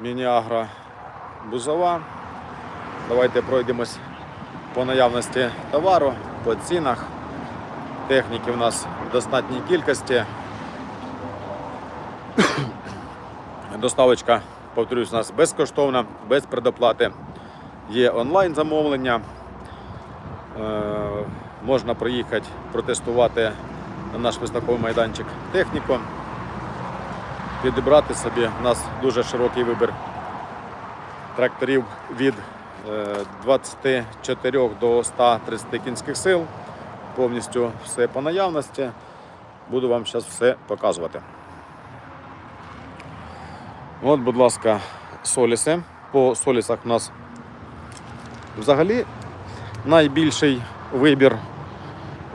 Мініагро Бузова. Давайте пройдемось по наявності товару, по цінах. Техніки в нас в достатній кількості. Доставочка, повторюсь, у нас безкоштовна, без предоплати. Є онлайн замовлення. Е, можна приїхати протестувати на наш виставковий майданчик техніку, підібрати собі. У нас дуже широкий вибір тракторів від е, 24 до 130 кінських сил. Повністю все по наявності. Буду вам зараз все показувати. От, будь ласка, соліси. По солісах у нас взагалі найбільший вибір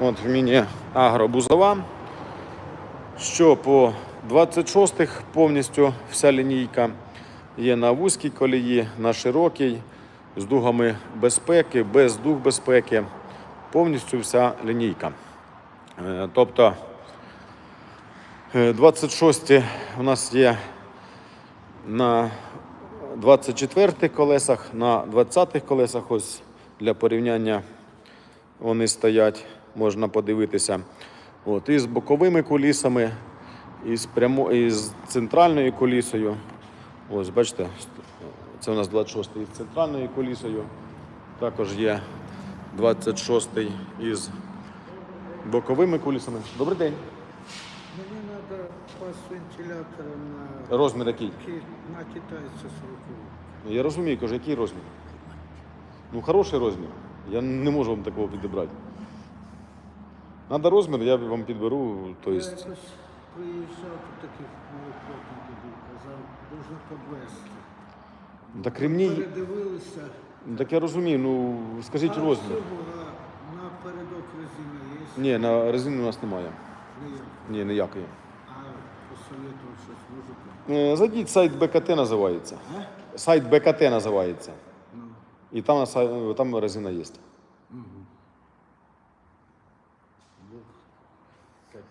от в міні агробузова. Що по 26-х повністю вся лінійка є на вузькій колії, на широкій, з дугами безпеки, без дуг безпеки. Повністю вся лінійка. Е, Тобто е, 26 у нас є на 24 колесах, на 20-х колесах, ось для порівняння вони стоять, можна подивитися. От, і з боковими кулісами, і з, прямо, і з центральною кулісою. Ось, бачите, це у нас 26-й із центральною кулісою. Також є 26-й із боковими кулісами. Добрий день. Мені треба пас вентилятора на, Розмір який? на китайця 40. Я розумію, кажу, який розмір? Ну, хороший розмір. Я не можу вам такого підібрати. Надо розмір, я вам підберу. То есть... приїжджав до таких малоплотників, казав, дуже подвести. Так ремні. Передивилися. Ну, Так я розумію, ну скажіть а розмір. всього напередок резина є. Ні, на резини у нас немає. Ні. Ні, ніякої. А посоветував щось можете? Е, Зайдіть сайт БКТ називається. А? Сайт БКТ називається. Ну. І там, там резина є. Таке.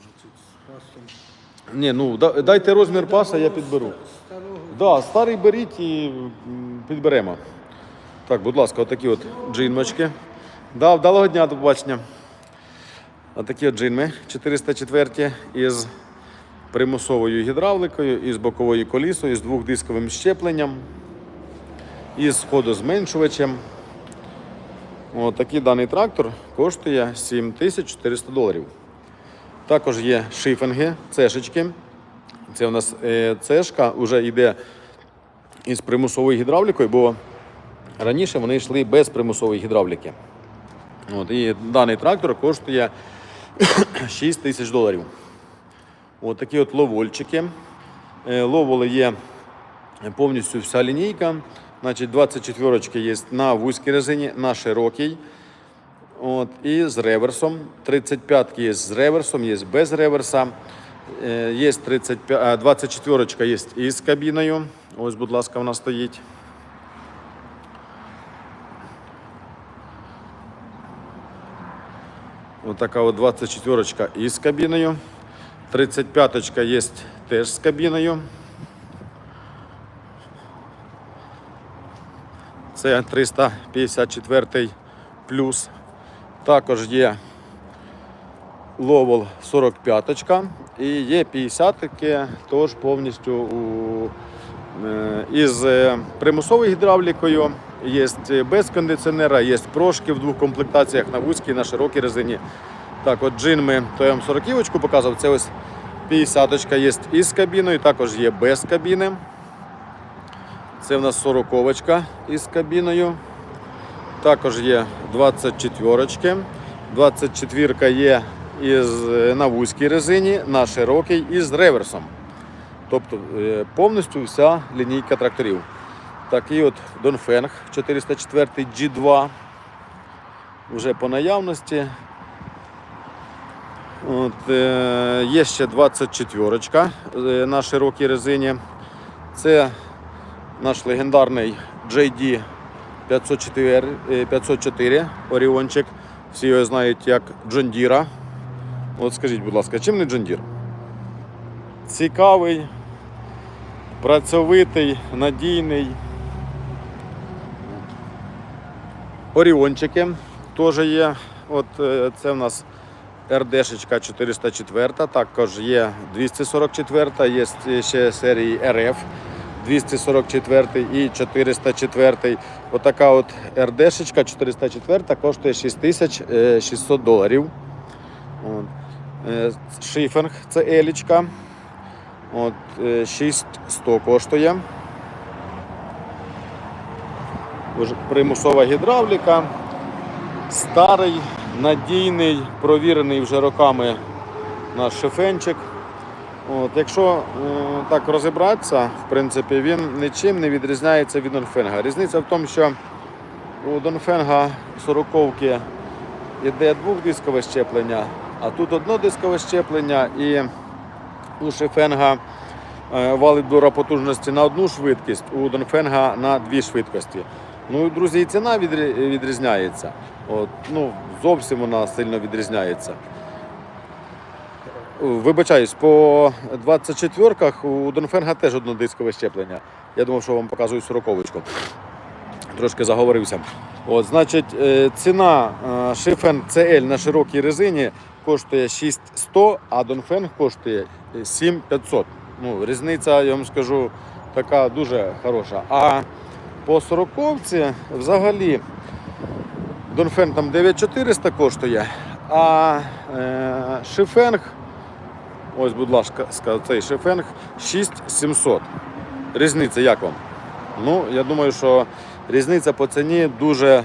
Значить, з пасом Ні, ну да- дайте розмір паса, я підберу. Да, старий беріть і підберемо. Так, будь ласка, отакі от джинмочки. Да, вдалого дня, до побачення. Отакі от джинми 404 із примусовою гідравликою, із боковою колісою, з двохдисковим щепленням, із ходозменшувачем. От такий даний трактор коштує 7400 доларів. Також є шифинги, цешечки. Це у нас е, цешка вже йде із примусовою гідравлікою, бо раніше вони йшли без примусової гідравліки. От, і даний трактор коштує 6 тисяч доларів. От такі от ловольчики. Е, Ловоли є повністю вся лінійка. Значить, 24 є на вузькій резині, на широкій. От, і з реверсом. 35 є з реверсом, є без реверса. Е, Є 35, а, 24 є із кабіною. Ось, будь ласка, вона стоїть. Ось така от 24 із кабіною. 35 є теж з кабіною. Це 354 плюс. Також є Ловол 45 і є 50 теж повністю у, е, із е, примусовою гідравлікою, є без кондиціонера, є прошки в двох комплектаціях на вузькій, на широкій резині. Так, от джинми, то я вам 40 показав, це ось 50 є із кабіною, також є без кабіни. Це в нас 40 із кабіною. Також є 24. 24 є із, е, на вузькій резині, на широкій і з реверсом. Тобто е, повністю вся лінійка тракторів. Такий от Донфенг 404 G2. Вже по наявності. От, е, є ще 24 е, на широкій резині. Це наш легендарний JD 504, е, 504 Оріончик. Всі його знають як Джондіра. От скажіть, будь ласка, чим не Джондір? Цікавий, працьовитий, надійний. Оріончики теж є. От е, це в нас РДшечка 404, також є 244, є ще серії РФ 244 і 404. Отака от РДшечка 404 коштує 6600 доларів. От. Е, Шифінг це елічка. От, е, 6100 коштує. Примусова гідравліка. Старий, надійний, провірений вже роками наш шифенчик. От, якщо е, так розібратися, в принципі, він нічим не відрізняється від Донфенга. Різниця в тому, що у Донфенга 40-ки йде двохдискове щеплення, а тут однодискове щеплення і у Шифенга е, валить дура потужності на одну швидкість, у Донфенга на дві швидкості. Ну друзі, і ціна відрізняється. От, ну, зовсім вона сильно відрізняється. Вибачаюсь, по 24-ках у Донфенга теж однодискове щеплення. Я думав, що вам показую 40-очку. Трошки заговорився. От, значить, е, ціна е, Шифен CL на широкій резині коштує 6100, а Донфенг коштує 7500. Ну, різниця, я вам скажу, така дуже хороша. А по 40-ці взагалі Донфен там 9400 коштує, а е, ось, будь ласка, цей Шифенг 6700. Різниця як вам? Ну, я думаю, що різниця по ціні дуже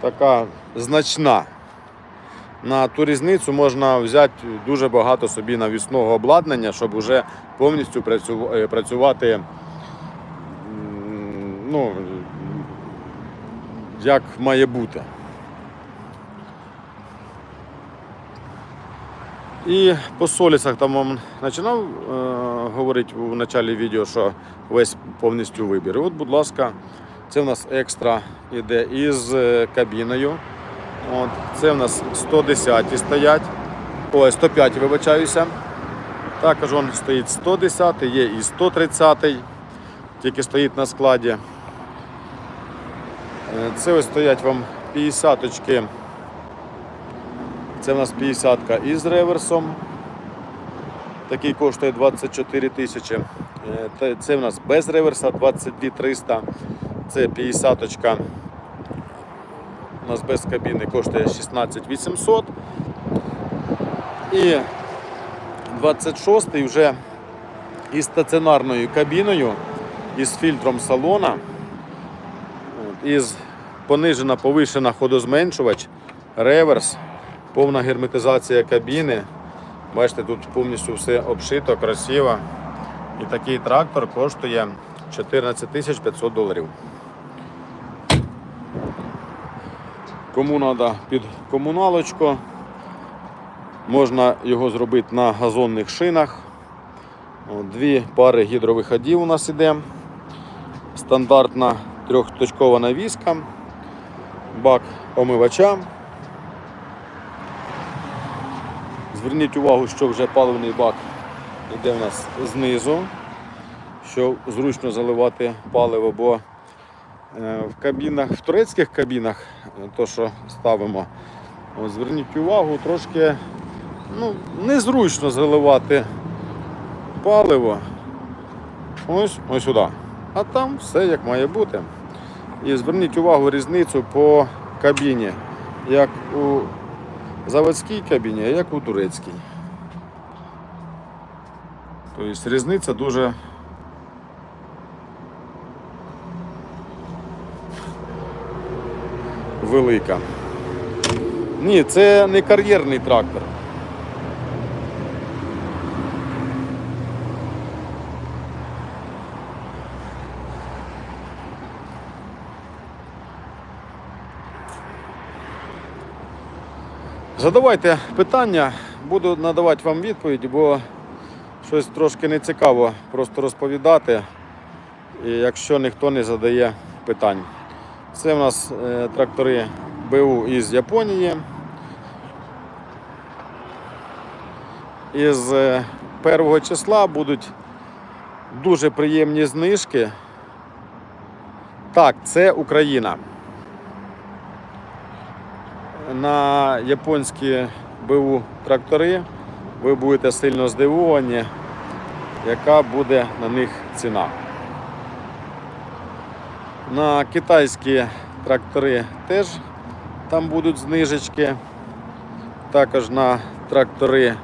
така значна. На ту різницю можна взяти дуже багато собі навісного обладнання, щоб вже повністю е, працювати ну, як має бути. І по солісах там вам починав е, говорити у началі відео, що весь повністю вибір. От, будь ласка, це в нас екстра йде із е, кабіною. От, це в нас 110 стоять. Ой, 105, вибачаюся. Також він стоїть 110, є і 130, тільки стоїть на складі. Е, Це ось стоять вам 50 очки. Це в нас 50 із реверсом. Такий коштує 24 тисячі. Е, Це в нас без реверса 22 300. Це 50 очка. У нас без кабіни коштує 16 800. І 26 вже із стаціонарною кабіною, із фільтром салона, із понижена повишена ходозменшувач, реверс, повна герметизація кабіни. Бачите, тут повністю все обшито, красиво. І такий трактор коштує 14 тисяч 500 доларів. Кому треба під комуналочку, можна його зробити на газонних шинах. Дві пари гідровиходів у нас іде. Стандартна трьохточкова навіска, бак омивача. Зверніть увагу, що вже паливний бак йде у нас знизу, що зручно заливати паливо, бо е, в кабінах, в турецьких кабінах, е, то що ставимо, от, зверніть увагу, трошки ну, незручно заливати паливо ось, ось сюди. А там все як має бути. І зверніть увагу різницю по кабіні, як у заводській кабіні, а як у турецькій. Тобто різниця дуже велика. Ні, це не кар'єрний трактор. Задавайте питання, буду надавати вам відповіді, бо щось трошки не цікаво просто розповідати, якщо ніхто не задає питань. Це в нас е, трактори БУ із Японії. Із е, першого числа будуть Дуже приємні знижки. Так, це Україна. На японські БУ трактори ви будете сильно здивовані, яка буде на них ціна. На китайські трактори теж там будуть знижечки. Також на трактори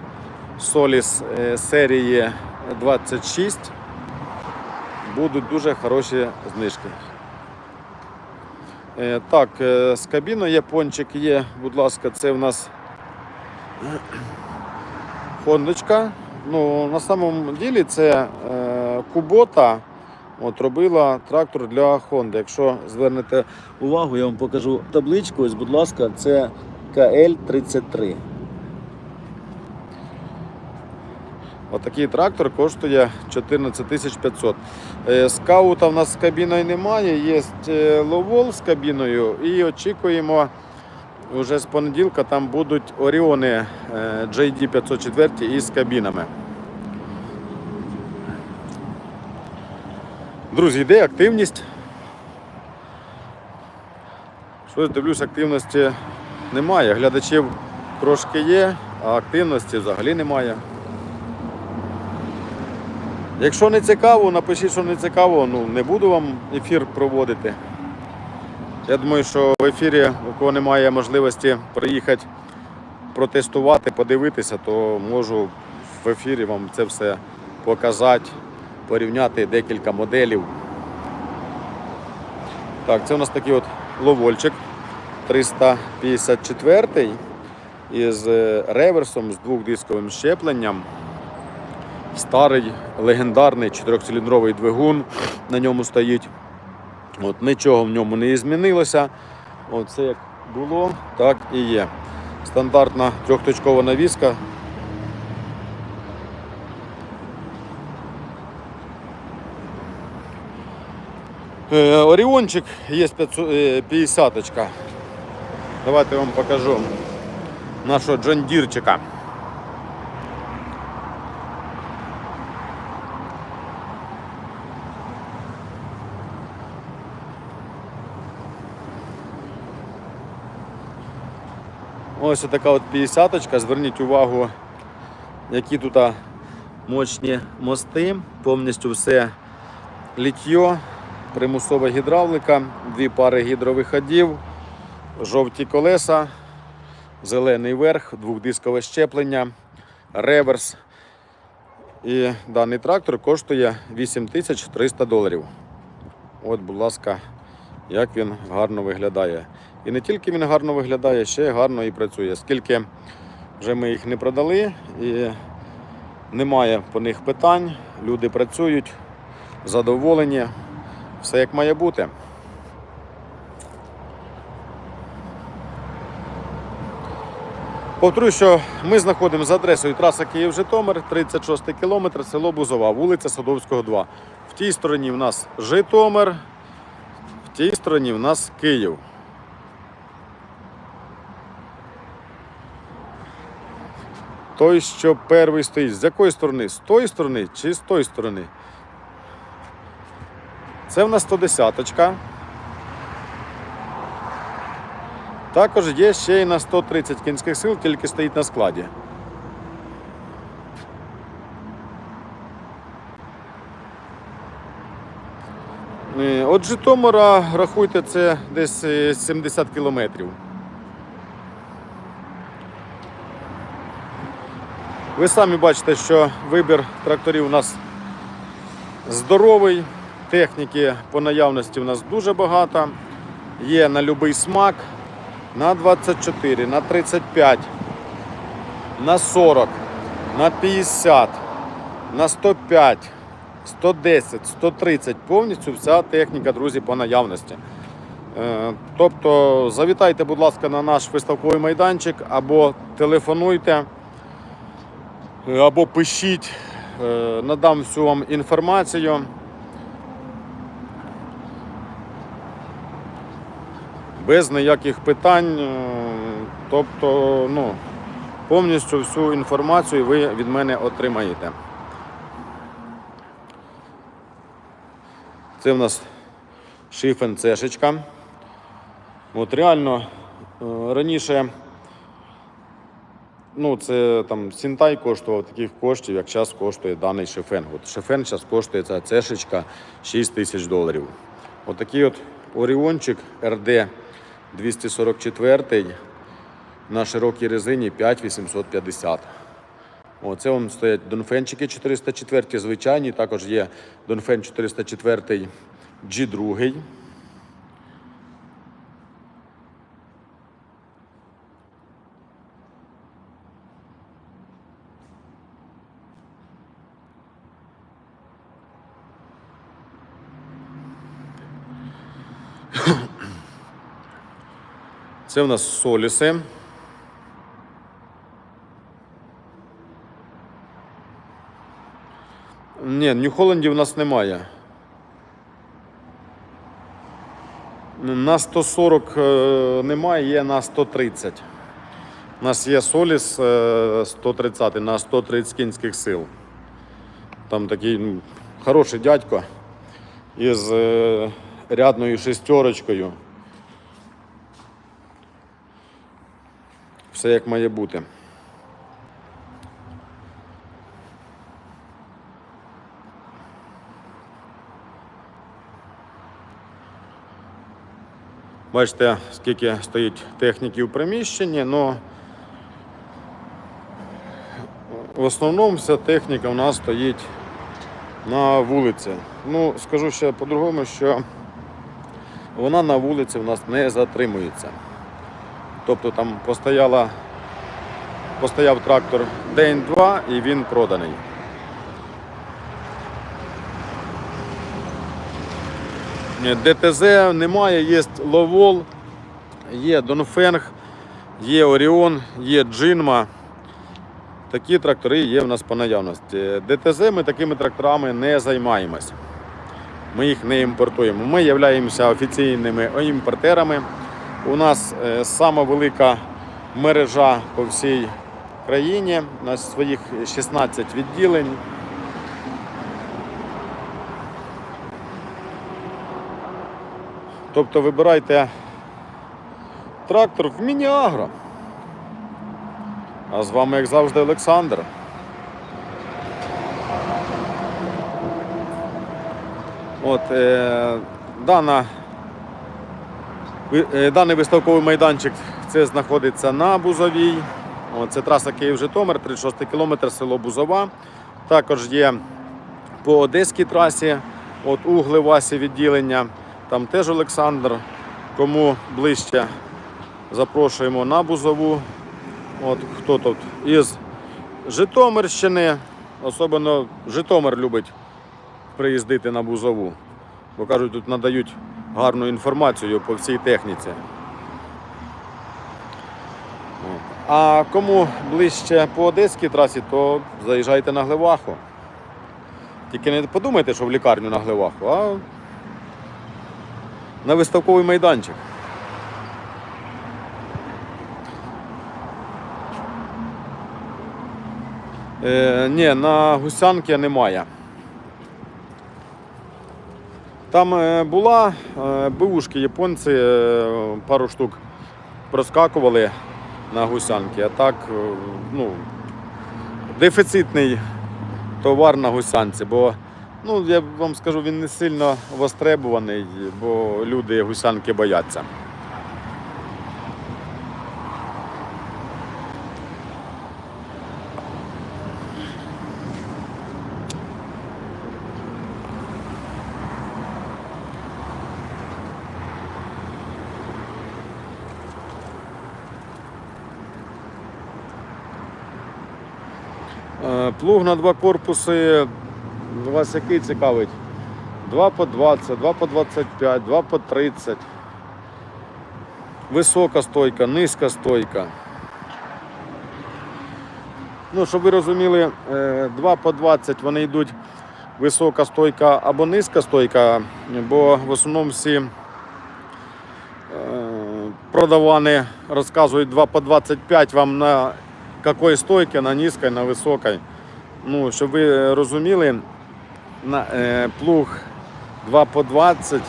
Solis е, серії 26 будуть дуже хороші знижки. Е, Так, е, з кабіною япончик є, будь ласка, це в нас Хондочка. Ну, на самому ділі це е, Кубота от, робила трактор для Honda. Якщо звернете увагу, я вам покажу табличку. Ось, будь ласка, це КЛ-33. Отакий трактор коштує 14 500. Е, Скаута в нас з кабіною немає, є е, ловол з кабіною і очікуємо. Уже з понеділка там будуть Оріони е, JD 504 із кабінами. Друзі, йде активність. Щось дивлюсь, активності немає. Глядачів трошки є, а активності взагалі немає. Якщо не цікаво, напишіть, що не цікаво, ну не буду вам ефір проводити. Я думаю, що в ефірі, у кого немає можливості приїхати протестувати, подивитися, то можу в ефірі вам це все показати, порівняти декілька моделів. Так, це у нас такий от ловольчик 354 із е, реверсом, з двохдисковим щепленням. Старий легендарний чотирьохциліндровий двигун на ньому стоїть. От, нічого в ньому не змінилося. Все як було, так і є. Стандартна трьохточкова навіска. Е, Оріончик є 50 -очка. Давайте я вам покажу нашого джондірчика. Ось така от 50-очка. Зверніть увагу, які тут мощні мости, повністю все літьо, примусова гідравлика, дві пари гідровиходів, жовті колеса, зелений верх, двохдискове щеплення, реверс. І даний трактор коштує 8300 доларів. От, будь ласка, як він гарно виглядає. І не тільки він гарно виглядає, ще й гарно і працює. Скільки вже ми їх не продали і немає по них питань, люди працюють, задоволені, все як має бути. Повторюю, що ми знаходимося за адресою траса Київ-Житомир, 36 кілометр, село Бузова, вулиця Садовського, 2. В тій стороні в нас Житомир, в тій стороні в нас Київ. Той, що перший стоїть, з якої сторони? З тої сторони чи з тої сторони? Це в нас 110-ка. Також є ще й на 130 кінських сил, тільки стоїть на складі. Е, От Житомира, рахуйте, це десь е, 70 кілометрів. Ви самі бачите, що вибір тракторів у нас здоровий, техніки по наявності у нас дуже багато. Є на будь-який смак, на 24, на 35, на 40, на 50, на 105, 110, 130. Повністю вся техніка, друзі, по наявності. Е, Тобто завітайте, будь ласка, на наш виставковий майданчик або телефонуйте, або пишіть, Е, надам всю вам інформацію. Без ніяких питань. е, Тобто, ну, повністю всю інформацію ви від мене отримаєте. Це в нас шифен цешечка. От реально е, раніше ну, це там Сінтай коштував таких коштів, як зараз коштує даний шифен. От шифен зараз коштує ця цешечка 6 тисяч доларів. Отакий от Оріончик РД 244 на широкій резині 5850. О, це вам стоять донфенчики 404 звичайні, також є донфен 404 G2. Це в нас соліси. Ні, Нью-Холландів в нас немає. На 140 е, немає, є на 130. У нас є Соліс е, 130 на 130 кінських сил. Там такий ну, хороший дядько із е, рядною шестерочкою. Все як має бути. Бачите, скільки стоїть техніки в приміщенні, але в основному вся техніка у нас стоїть на вулиці. Ну, скажу ще по-другому, що вона на вулиці в нас не затримується. Тобто там постояла, постояв трактор день-два і він проданий. ДТЗ немає, є Ловол, є Донфенг, є Оріон, є Джинма. Такі трактори є в нас по наявності. ДТЗ ми такими тракторами не займаємось. Ми їх не імпортуємо. Ми являємося офіційними імпортерами. У нас е, сама велика мережа по всій країні. У нас своїх 16 відділень. Тобто вибирайте трактор в Мініагро. А з вами, як завжди, Олександр. От, е, дана, е, даний виставковий майданчик це знаходиться на Бузовій. От, це траса Київ-Житомир, 36 кілометр, село Бузова. Також є по Одеській трасі, от Угли Васі відділення. Там теж Олександр. Кому ближче, запрошуємо на Бузову. От хто тут із Житомирщини, особливо Житомир любить приїздити на Бузову. Бо кажуть, тут надають гарну інформацію по всій техніці. А кому ближче по Одеській трасі, то заїжджайте на Гливаху. Тільки не подумайте, що в лікарню на Гливаху, а на виставковий майданчик. Е, ні, на гусянки немає. Там е, була бушки японці, е, пару штук проскакували на гусянки, а так е, ну, дефіцитний товар на гусянці, бо ну, я вам скажу, він не сильно востребуваний, бо люди гусянки бояться. Плуг на два корпуси. Вас який цікавить? 2 по 20, 2 по 25, 2 по 30. Висока стойка, низька стойка. Ну, щоб ви розуміли, 2 по 20 вони йдуть висока стойка або низька стойка, бо в основному всі е, продавани розказують 2 по 25 вам на якої стойки, на низькій, на високій. Ну, щоб ви розуміли, на, е, плуг 2 по 20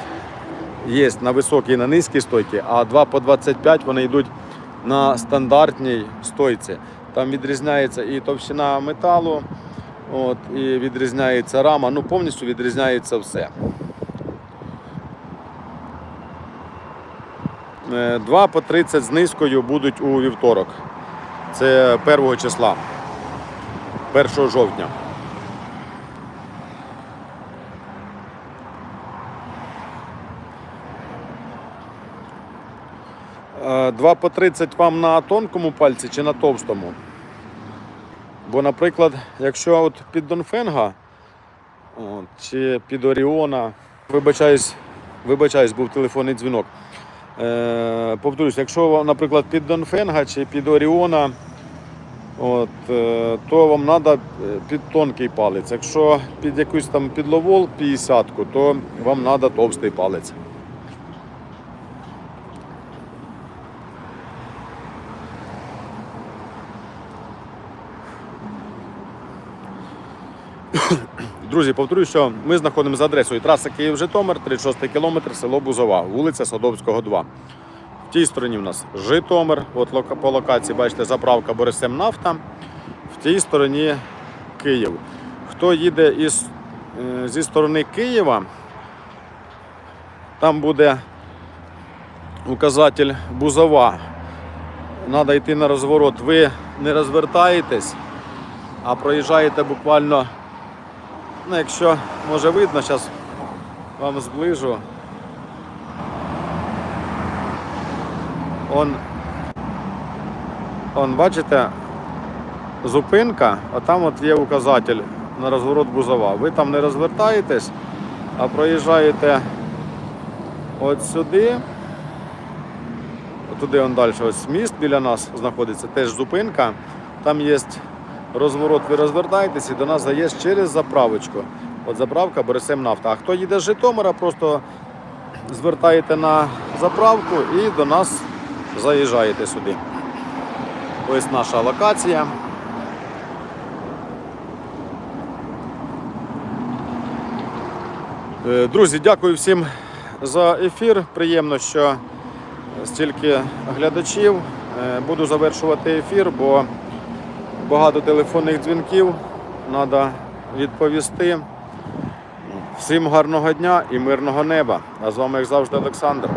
є на високій і на низькій стойці, а 2 по 25 вони йдуть на стандартній стойці. Там відрізняється і товщина металу, от, і відрізняється рама, ну повністю відрізняється все. 2 по 30 з низкою будуть у вівторок. Це 1 числа, 1 жовтня. Е, 2 по 30 вам на тонкому пальці чи на товстому. Бо, наприклад, якщо от під Донфенга чи під Оріона, вибачаюсь, вибачаюсь, був телефонний дзвінок. Е, повторюсь, якщо, наприклад, під Донфенга чи під Оріона, от, е, то вам треба під тонкий палець. Якщо під якусь там підловол 50, то вам треба товстий палець. Друзі, повторюю, що ми знаходимося за адресою траса Київ-Житомир, 36 кілометр, село Бузова, вулиця Садовського, 2. В тій стороні в нас Житомир, от по локації, бачите, заправка Борисем Нафта. В тій стороні Київ. Хто їде із, е, зі сторони Києва, там буде указатель Бузова. Треба йти на розворот. Ви не розвертаєтесь, а проїжджаєте буквально Ну, якщо може видно, зараз вам зближу. Он, он, бачите, зупинка, а там от є указатель на розворот Бузова. Ви там не розвертаєтесь, а проїжджаєте от сюди. Туди он далі ось міст біля нас знаходиться, теж зупинка. Там є розворот, ви розвертаєтесь і до нас заїзд через заправочку. От заправка Борисем Нафта. А хто їде з Житомира, просто звертаєте на заправку і до нас заїжджаєте сюди. Ось наша локація. Е, Друзі, дякую всім за ефір. Приємно, що стільки глядачів. Е, Буду завершувати ефір, бо багато телефонних дзвінків треба відповісти. Всім гарного дня і мирного неба. А з вами, як завжди, Олександр.